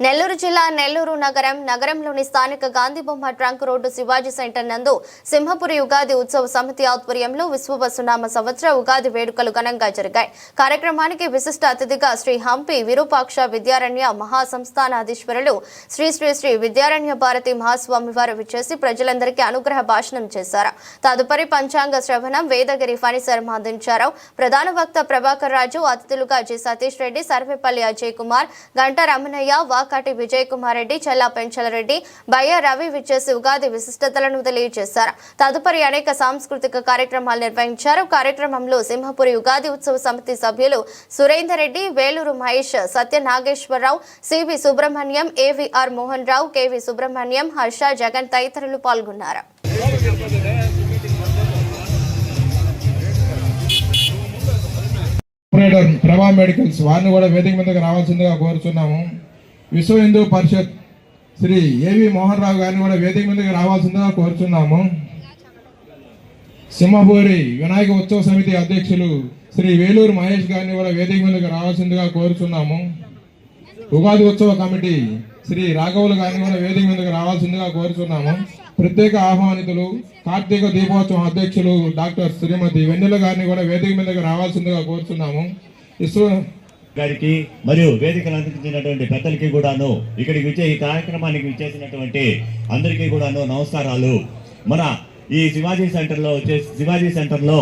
నెల్లూరు జిల్లా నెల్లూరు నగరం నగరంలోని స్థానిక గాంధీ బొమ్మ ట్రంక్ రోడ్డు శివాజీ సెంటర్ నందు సింహపురి ఉగాది ఉత్సవ సమితి ఆధ్వర్యంలో విశ్వవసునామ సంవత్సర ఉగాది వేడుకలు ఘనంగా జరిగాయి. కార్యక్రమానికి విశిష్ట అతిథిగా శ్రీ హంపి విరూపాక్ష విద్యారణ్య మహాసంస్థానాధీశ్వరులు శ్రీ శ్రీ శ్రీ విద్యారణ్య భారతి మహాస్వామి వారు విచ్చేసి ప్రజలందరికీ అనుగ్రహ భాషణం చేశారు. తదుపరి పంచాంగ శ్రవణం వేదగిరి ఫణి శర్మ అందించారు ప్రధాన వక్త ప్రభాకర్ రాజు అతిథులుగా జి సతీష్ రెడ్డి సర్వేపల్లి అజయ్ కుమార్ గంట రమణయ్య వాక్ వాకాటి విజయ్ కుమార్ రెడ్డి చెల్లా పెంచలరెడ్డి బయ్య రవి విచ్చేసి ఉగాది విశిష్టతలను తెలియజేశారు. తదుపరి అనేక సాంస్కృతిక కార్యక్రమాలు నిర్వహించారు. కార్యక్రమంలో సింహపురి ఉగాది ఉత్సవ సమితి సభ్యులు Surender Reddy Veluru Mahesh Satya Nageswararao CV Subrahmanyam AVR Mohan Rao KV Subrahmanyam Harsha Jagan తదితరులు పాల్గొన్నారు. ప్రభా మెడికల్స్ వారిని కూడా వేదిక మీదకి రావాల్సిందిగా కోరుచున్నాము. విశ్వ హిందూ పరిషత్ శ్రీ ఏవి మోహన్ రావు గారిని కూడా వేదిక మీదకి రావాల్సిందిగా కోరుచున్నాము. సింహపూరి వినాయక ఉత్సవ సమితి అధ్యక్షులు శ్రీ వేలూరు మహేష్ గారిని కూడా వేదిక మీదకి రావాల్సిందిగా కోరుచున్నాము. ఉగాది ఉత్సవ కమిటీ శ్రీ రాఘవులు గారిని కూడా వేదిక మీదకి రావాల్సిందిగా కోరుచున్నాము. ప్రత్యేక ఆహ్వానితులు కార్తీక దీపోత్సవం అధ్యక్షులు డాక్టర్ శ్రీమతి వెన్నెల గారిని కూడా వేదిక మీదకి రావాల్సిందిగా కోరుచున్నాము. ఇస్రో గారికి మరియు వేదికలు అందించినటువంటి పెద్దలకి కూడాను ఇక్కడికి విచ్చే ఈ కార్యక్రమానికి విచ్చేసినటువంటి అందరికీ కూడాను నమస్కారాలు. మన ఈ శివాజీ సెంటర్లో వచ్చేసి శివాజీ సెంటర్లో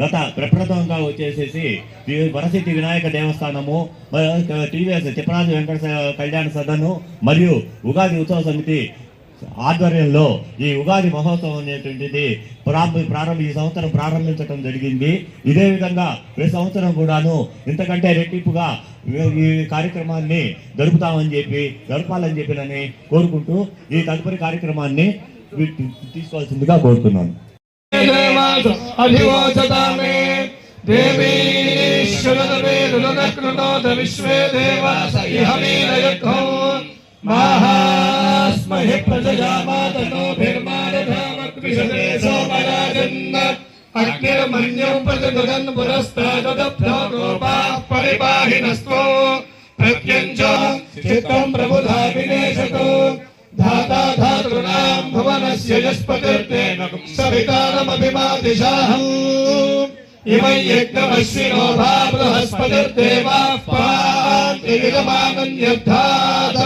గత ప్రప్రథమంగా వచ్చేసేసి వరసిద్ధి వినాయక దేవస్థానము టీవీఎస్ చిప్పరాజు వెంకట కళ్యాణ సదను మరియు ఉగాది ఉత్సవ సమితి ఆధ్వర్యంలో ఈ ఉగాది మహోత్సవం అనేటువంటిది ప్రారంభ ప్రారంభ ఈ సంవత్సరం ప్రారంభించడం జరిగింది. ఇదే విధంగా ప్రతి సంవత్సరం కూడాను ఇంతకంటే రెట్టింపుగా ఈ- కార్యక్రమాన్ని జరుపుతామని చెప్పి జరపాలని చెప్పినని కోరుకుంటూ ఈ తదుపరి కార్యక్రమాన్ని తీసుకోవాల్సిందిగా కోరుతున్నాను. విశ్వే महे प्रजयामातनो भीर्माणधामक्विषते सोमराजन्न अग्निर्मन्यम् प्रतिगदन् पुरस्ताददब्धोपाः परिपाहिनस्त्वो प्रत्यञ्च चित्तम् प्रबुधा विनेशतो धाता धातॄणाम् भुवनस्य यस्पतिर्तेन सवितारमभिमादिशाहम् इमै यज्ञमश्विनो भा बृहस्पतिर्देवाः पान्ति विगमानन्यर्थात्